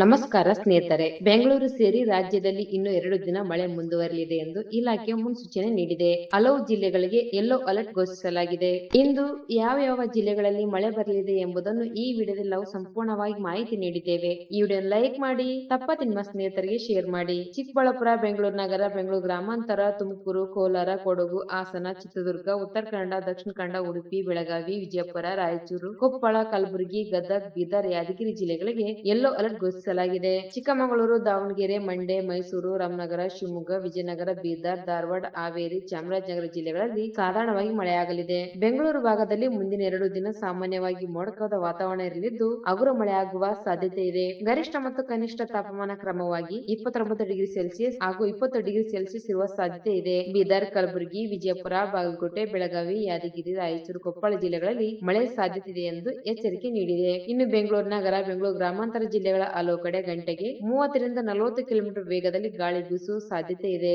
ನಮಸ್ಕಾರ ಸ್ನೇಹಿತರೆ, ಬೆಂಗಳೂರು ಸೇರಿ ರಾಜ್ಯದಲ್ಲಿ ಇನ್ನು ಎರಡು ದಿನ ಮಳೆ ಮುಂದುವರಿಯಲಿದೆ ಎಂದು ಇಲಾಖೆ ಮುನ್ಸೂಚನೆ ನೀಡಿದೆ. ಹಲವು ಜಿಲ್ಲೆಗಳಿಗೆ ಯೆಲ್ಲೋ ಅಲರ್ಟ್ ಘೋಷಿಸಲಾಗಿದೆ. ಇಂದು ಯಾವ ಯಾವ ಜಿಲ್ಲೆಗಳಲ್ಲಿ ಮಳೆ ಬರಲಿದೆ ಎಂಬುದನ್ನು ಈ ವಿಡಿಯೋದಲ್ಲಿ ನಾವು ಸಂಪೂರ್ಣವಾಗಿ ಮಾಹಿತಿ ನೀಡಿದ್ದೇವೆ. ಈ ವಿಡಿಯೋ ಲೈಕ್ ಮಾಡಿ ತಪ್ಪ ನಿಮ್ಮ ಸ್ನೇಹಿತರಿಗೆ ಶೇರ್ ಮಾಡಿ. ಚಿಕ್ಕಬಳ್ಳಾಪುರ, ಬೆಂಗಳೂರು ನಗರ, ಬೆಂಗಳೂರು ಗ್ರಾಮಾಂತರ, ತುಮಕೂರು, ಕೋಲಾರ, ಕೊಡಗು, ಹಾಸನ, ಚಿತ್ರದುರ್ಗ ಉತ್ತರ ಕನ್ನಡ ದಕ್ಷಿಣ ಕನ್ನಡ, ಉಡುಪಿ, ಬೆಳಗಾವಿ, ವಿಜಯಪುರ, ರಾಯಚೂರು, ಕೊಪ್ಪಳ, ಕಲಬುರಗಿ, ಗದಗ್, ಬೀದರ್, ಯಾದಗಿರಿ ಜಿಲ್ಲೆಗಳಿಗೆ ಯೆಲ್ಲೋ ಅಲರ್ಟ್ ಘೋಷಿಸಲಾಗಿದೆ ಚಿಕ್ಕಮಗಳೂರು, ದಾವಣಗೆರೆ, ಮಂಡ್ಯ, ಮೈಸೂರು, ರಾಮನಗರ, ಶಿವಮೊಗ್ಗ, ವಿಜಯನಗರ, ಬೀದರ್, ಧಾರವಾಡ, ಹಾವೇರಿ, ಚಾಮರಾಜನಗರ ಜಿಲ್ಲೆಗಳಲ್ಲಿ ಸಾಧಾರಣವಾಗಿ ಮಳೆಯಾಗಲಿದೆ. ಬೆಂಗಳೂರು ಭಾಗದಲ್ಲಿ ಮುಂದಿನ ಎರಡು ದಿನ ಸಾಮಾನ್ಯವಾಗಿ ಮೋಡಕದ ವಾತಾವರಣ ಇರಲಿದ್ದು, ಹಗುರ ಮಳೆಯಾಗುವ ಸಾಧ್ಯತೆ ಇದೆ. ಗರಿಷ್ಠ ಮತ್ತು ಕನಿಷ್ಠ ತಾಪಮಾನ ಕ್ರಮವಾಗಿ ಇಪ್ಪತ್ತೊಂಬತ್ತು ಡಿಗ್ರಿ ಸೆಲ್ಸಿಯಸ್ ಹಾಗೂ ಇಪ್ಪತ್ತು ಡಿಗ್ರಿ ಸೆಲ್ಸಿಯಸ್ ಇರುವ ಸಾಧ್ಯತೆ ಇದೆ. ಬೀದರ್, ಕಲಬುರಗಿ, ವಿಜಯಪುರ, ಬಾಗಲಕೋಟೆ, ಬೆಳಗಾವಿ, ಯಾದಗಿರಿ, ರಾಯಚೂರು, ಕೊಪ್ಪಳ ಜಿಲ್ಲೆಗಳಲ್ಲಿ ಮಳೆ ಸಾಧ್ಯತೆ ಇದೆ ಎಂದು ಎಚ್ಚರಿಕೆ ನೀಡಿದೆ. ಇನ್ನು ಬೆಂಗಳೂರು ನಗರ, ಬೆಂಗಳೂರು ಗ್ರಾಮಾಂತರ ಜಿಲ್ಲೆಗಳ ಹಲವು ಕಡೆ ಗಂಟೆಗೆ ಮೂವತ್ತರಿಂದ ನಲವತ್ತು ಕಿಲೋಮೀಟರ್ ವೇಗದಲ್ಲಿ ಗಾಳಿ ಬೀಸುವ ಸಾಧ್ಯತೆ ಇದೆ.